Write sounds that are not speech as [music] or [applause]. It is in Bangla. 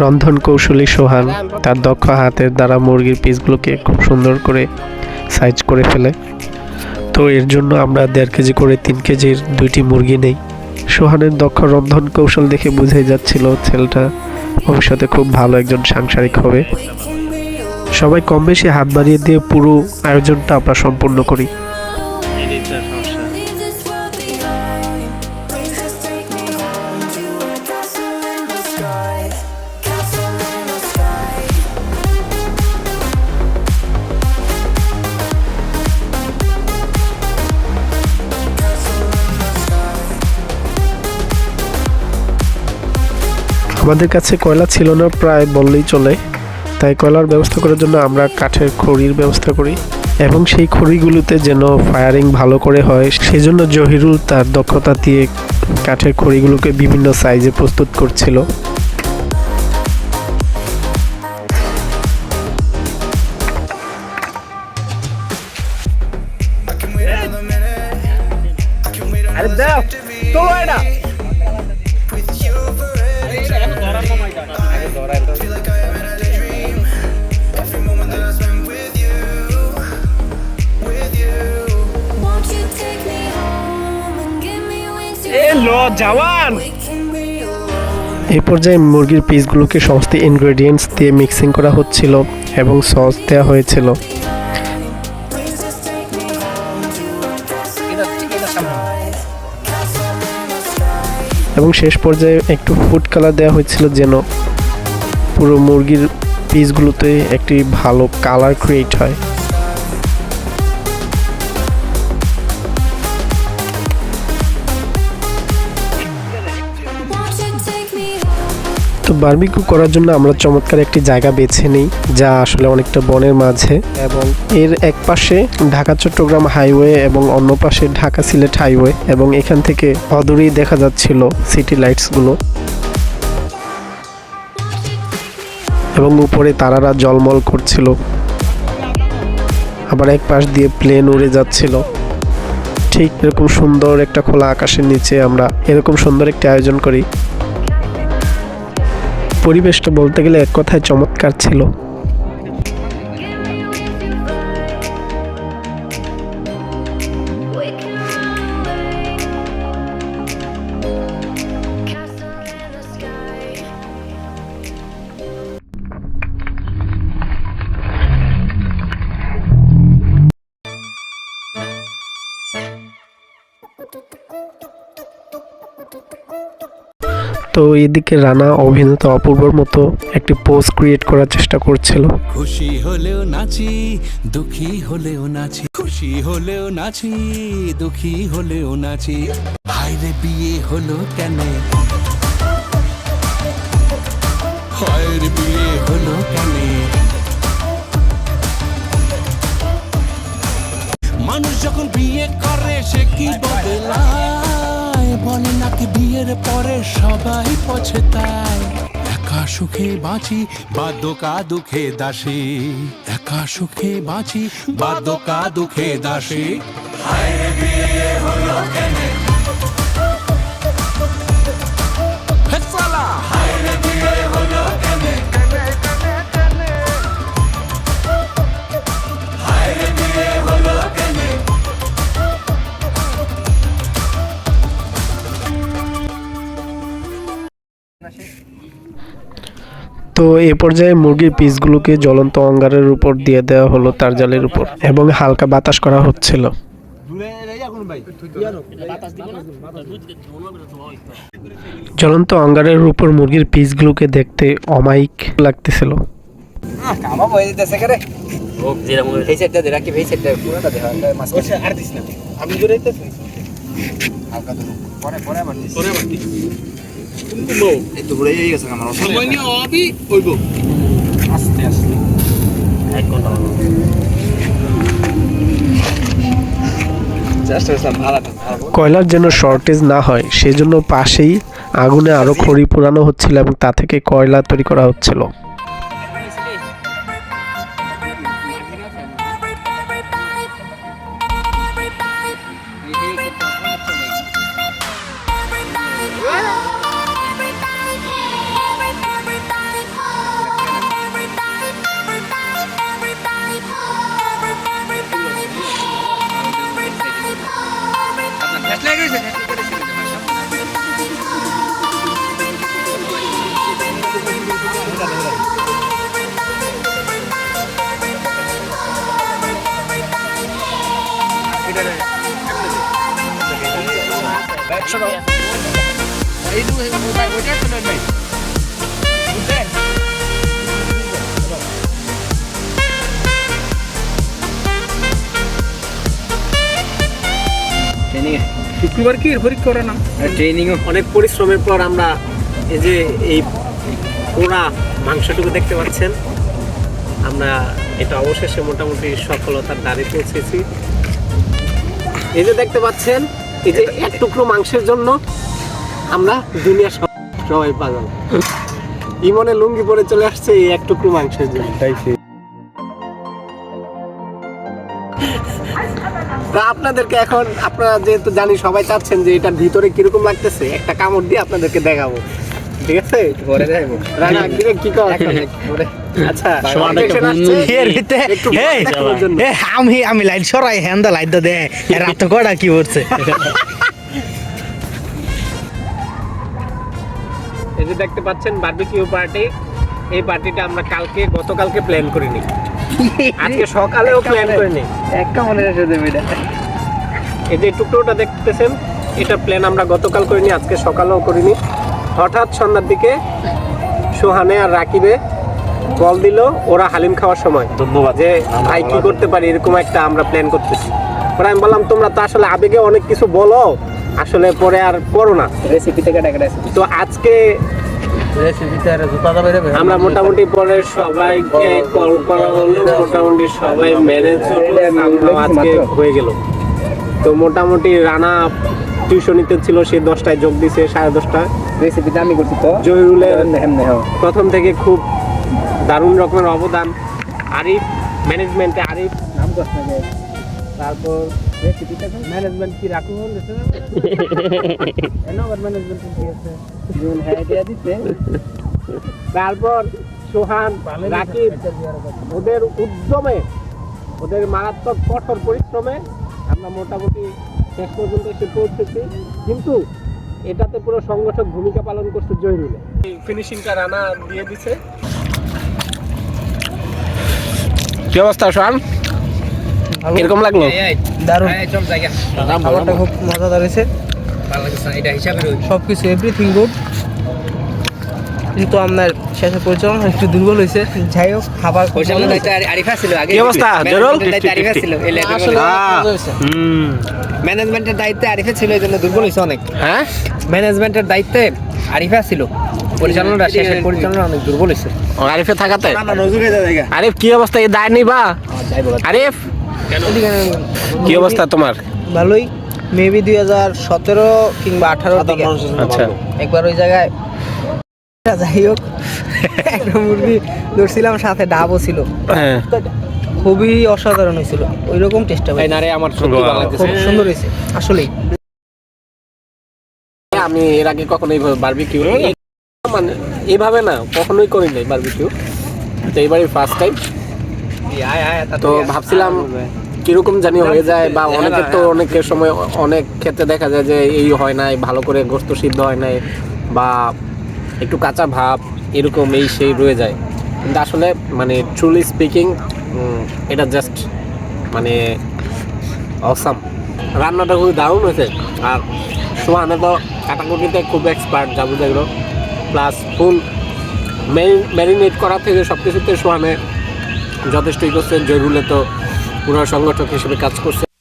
রন্ধন কৌশলী সোহান তার দক্ষ হাতের দ্বারা মুরগির পিসগুলোকে খুব সুন্দর করে সাইজ করে ফেলে। তো এর জন্য আমরা দেড় কেজি করে তিন কেজির দুইটি মুরগি নেই। সোহানের দক্ষ রন্ধন কৌশল দেখে বুঝেই যাচ্ছিল ছেলেটা ভবিষ্যতে খুব ভালো একজন সাংসারিক হবে। সবাই কম বেশি হাত বাড়িয়ে দিয়ে পুরো আয়োজনটা আমরা সম্পূর্ণ করি। আমাদের কাছে কয়লা ছিল না প্রায় বললেই চলে। তাই কয়লার ব্যবস্থা করার জন্য আমরা কাঠের খড়ির ব্যবস্থা করি এবং সেই খড়িগুলোতে যেন ফায়ারিং ভালো করে হয়, সেজন্য জহিরুল তার দক্ষতা দিয়ে কাঠের খড়িগুলোকে বিভিন্ন সাইজে প্রস্তুত করছিল। আরে alone. এই পর্যায়ে মুরগির পিসগুলোকে সমস্ত ইনগ্রেডিয়েন্টস দিয়ে মিক্সিং করা হচ্ছিল এবং সস দেওয়া হয়েছিল. এবং শেষ পর্যায়ে একটু ফুড কালার দেওয়া হয়েছিল যেন পুরো মুরগির পিসগুলোতে একটি ভালো কালার ক্রিয়েট হয়? তো বারবিকিউ করার জন্য আমরা চমৎকার একটি জায়গা বেছে নিই, যা আসলে অনেকটা বনের মাঝে এবং এর এক পাশে ঢাকা, চট্টগ্রাম হাইওয়ে এবং অন্য পাশে ঢাকা, সিলেট হাইওয়ে এবং এখান থেকে অদূরেই দেখা যাচ্ছিল সিটি লাইটসগুলো এবং উপরে তারারা জলমল করছিল। আবার এক পাশ দিয়ে প্লেন উড়ে যাচ্ছিল। ঠিক এরকম সুন্দর একটা খোলা আকাশের নিচে আমরা এরকম সুন্দর একটি আয়োজন করি। পরিবেশটা বলতে গেলে এক কথায় চমৎকার ছিল। তো এদিকে রানা অভিনেতা অপূর্বর মতো একটি পোস্ট ক্রিয়েট করার চেষ্টা করছিল। খুশি হলেও নাচি, দুঃখী হলেও নাচি। খুশি হলেও নাচি, দুঃখী হলেও নাচি। হায়রে বিয়ে হলো কেন? সুখে বাঁচি বাদকা দুঃখে দাসে। একা সুখে বাঁচি বাদকা দুঃখে হায় রে। তো এ পর্যায়ে মুরগির পিসগুলোকে জ্বলন্ত অঙ্গারের উপর দিয়ে দেওয়া হলো তার জালের উপর এবং হালকা বাতাস করা হচ্ছিল। জ্বলন্ত অঙ্গারের উপর মুরগির পিসগুলোকে দেখতে অমায়িক লাগতেছিল। আমি ঘুরে গেছে আমার সময় নিয়ে অবি হইব আস্তে আস্তে কয়লার যেন শর্টেজ না হয় সেজন্য পাশেই আগুনে আরও খড়ি পোড়ানো হচ্ছিল এবং তা থেকে কয়লা তৈরি করা হচ্ছিল। শুক্রবার কি? পরীক্ষা করে না ট্রেনিং অনেক পরিশ্রমের পর আমরা এই যে এই পোড়া মাংসটুকু দেখতে পাচ্ছেন। আমরা এটা অবশেষে মোটামুটি সফলতার দ্বারে পৌঁছেছি। এই যে দেখতে পাচ্ছেন এই যে এক টুকরো মাংসের জন্য আমরা দুনিয়া সব- সবাই পাগল। ইমনে লুঙ্গি পরে চলে আসছে এই এক টুকরো মাংসের জন্য। তা। আপনাদেরকে এখন আপনারা যেহেতু জানি সবাই চাচ্ছেন যে এটার ভিতরে কীরকম লাগতেছে একটা কামড় দিয়ে আপনাদেরকে দেখাবো। ঠিক আছে? পরে দেখাবো রানা কি কর? আচ্ছা আমি আমি লাইট সরাই হ্যান্ডা লাইট দে রাত কটা কি করছে? এই যে দেখতে পাচ্ছেন বারবিকিউ পার্টি এই পার্টিটা আমরা কালকে গতকালকে প্ল্যান করিনি। আজকে সকালেও প্ল্যান করিনি। একটা মনে রেখে দেবে এটা। এই যে টুকরোটা দেখতেছেন এটা প্ল্যান আমরা গতকাল করিনি আজকে সকালেও করিনি। হঠাৎ সন্ধ্যার দিকে সোহানে আর রাকিবে কল দিল ওরা হালিম খাওয়ার সময়। ধন্যবাদ। যে ভাই কি করতে পারি? এরকম একটা আমরা প্ল্যান করতেছি। পরে আমি বললাম তোমরা তো আসলে আবেগে অনেক কিছু বলো। আসলে পরে আর করো না। রেসিপি থেকে তো আজকে আমরা মোটামুটি পরে সবাইকে কল করা হলো মোটামুটি সবাই ম্যানেজ আজকে হয়ে গেল। তো মোটামুটি রানা টিউশনিতে ছিল সে দশটায় যোগ দিছে সাড়ে দশটায়। রেসিপিটা আমি করছি তো। জহিরুলের প্রথম থেকে খুব দারুণ রকমের অবদান। আরিফ ম্যানেজমেন্টে আরিফ। নাম করছ না তারপর ম্যানেজমেন্ট কি রাখু ম্যানেজমেন্ট [laughs] কি আছে? হ্যাঁ তারপর সোহান রাকিব ওদের উদ্যমে ওদের মারাত্মক কঠোর পরিশ্রমে আমরা মোটামুটি শেষ পর্যন্ত এসে পৌঁছেছি। কিন্তু এটাতে পুরো সংগঠক ভূমিকা পালন করছে জহিরুল। ফিনিশিংটা রানা দিয়ে দিছে। কি অবস্থা শান কীরকম লাগল? দারুণ। খাবারটা খুব মজাদার হয়েছে। সব কিছু এভরিথিং গুড কিন্তু আপনার শেষে পরিচালনা একটু দুর্বল হয়েছে। যাই হোক খাবার খুব ভালো হয়েছে। কি অবস্থা হয়েছে। হুম। ম্যানেজমেন্টের দায়িত্বে আরিফা ছিল এই জন্য দুর্বল হয়েছে অনেক। হ্যাঁ? ম্যানেজমেন্টের দায়িত্বে আরিফা ছিল পরিচালনাটা শেষের পরিচালনা অনেক দুর্বল হয়েছে। আরিফে থাকাতে? আরিফ কি অবস্থা? এই দায় নিবা? আরিফ? কি অবস্থা তোমার? ভালোই। মেবি দুই হাজার সতেরো কিংবা আঠারো দিকে। আচ্ছা। একবার ওই জায়গায় যাই হোক একটা মুরগি ধরছিলাম সাথে ডাবও ছিল। হ্যাঁ। খুবই অসাধারণ হয়েছিল। ওই রকম না রে আমার খুব সুন্দর হয়েছে আসলেই। আমি এর আগে কখনো এইভাবে বারবিকিউ মানে এইভাবে না কখনোই করি নাই বারবিকিউ তো ফার্স্ট টাইম তো ভাবছিলাম কীরকম জানি হয়ে যায় বা অনেকের তো অনেকের সময় অনেক ক্ষেত্রে দেখা যায় যে এই হয় নাই ভালো করে গোস্ত সিদ্ধ হয় নাই বা একটু কাঁচা ভাব, এরকম এই সেই রয়ে যায়। কিন্তু আসলে মানে ট্রুলি স্পিকিং এটা জাস্ট মানে অসাম রান্নাটা খুবই দারুণ হয়েছে। আর সোহানে তো কাটাকুটিতে খুব এক্সপার্ট যাব যেগুলো প্লাস ফুল ম্যারিনেট করা থেকে সব কিছুতে সোহানে যথেষ্টই করছে জরুলে তো পুরো সংগঠক হিসেবে কাজ করছে।